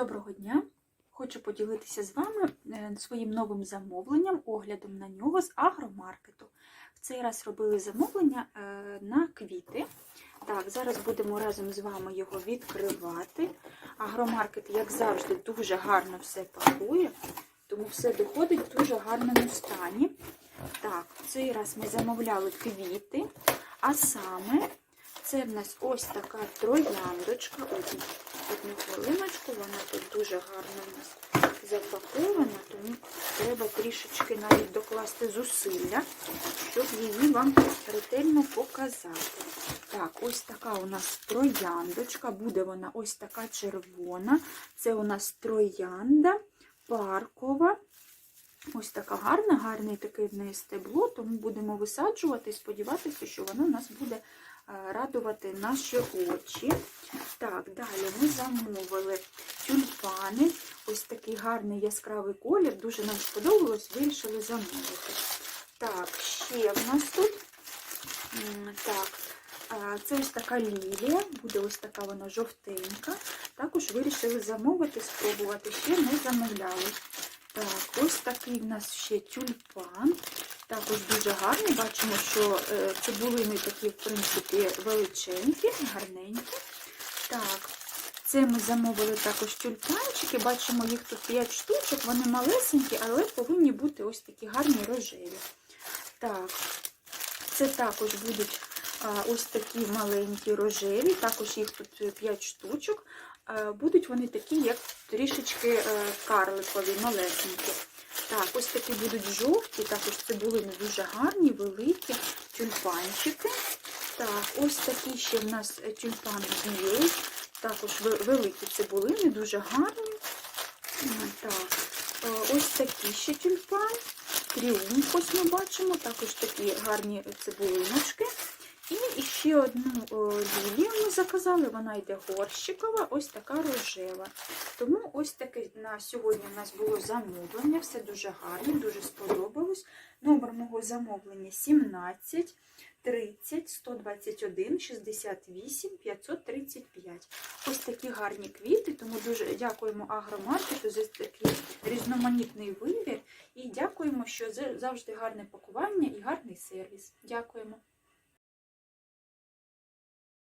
доброго дня! Хочу поділитися з вами е, своїм новим замовленням, оглядом на нього з агромаркету. В цей раз робили замовлення е, на квіти. Так, зараз будемо разом з вами його відкривати. Агромаркет, як завжди, дуже гарно все пакує, тому все доходить в дуже гарному стані. Так, в цей раз ми замовляли квіти, а саме це в нас ось така трояндочка. Ось одну хвилиночку, вона тут дуже гарно в нас запакована, тому треба трішечки навіть докласти зусилля, щоб її вам ретельно показати. Так, ось така у нас трояндочка, буде вона ось така червона. Це у нас троянда паркова. Ось така гарна, гарний такий в неї стебло, тому будемо висаджувати і сподіватися, що воно нас буде радувати наші очі. Так, далі ми замовили тюльпани. Ось такий гарний яскравий колір, дуже нам сподобалось, вирішили замовити. Так, ще в нас тут. Так, це ось така лілія, буде ось така вона жовтенька. Також вирішили замовити, спробувати, ще не замовляли. Так, ось такий в нас ще тюльпан. Також дуже гарний. Бачимо, що е, цибулини такі, в принципі, величенькі, гарненькі. Так, це ми замовили також тюльпанчики. Бачимо, їх тут 5 штучок, вони малесенькі, але повинні бути ось такі гарні рожеві. Так, це також будуть ось такі маленькі рожеві, також їх тут 5 штучок. А, Будуть вони такі, як трішечки е, карликові, малесенькі. Так, ось такі будуть жовті, також цибулини дуже гарні, великі, тюльпанчики. Так, ось такі ще в нас е, тюльпан білий, також ве- великі цибулини, дуже гарні. Так, е, ось такі ще тюльпан. Тріумф, ось ми бачимо, також такі гарні цибулиночки. І ще одну лілію ми заказали, вона йде горщикова, ось така рожева. Тому ось таке на сьогодні у нас було замовлення, все дуже гарно, дуже сподобалось. Номер мого замовлення 17 30 121 68 535. Ось такі гарні квіти, тому дуже дякуємо агромаркету за такий різноманітний вибір. І дякуємо, що завжди гарне пакування і гарний сервіс. Дякуємо.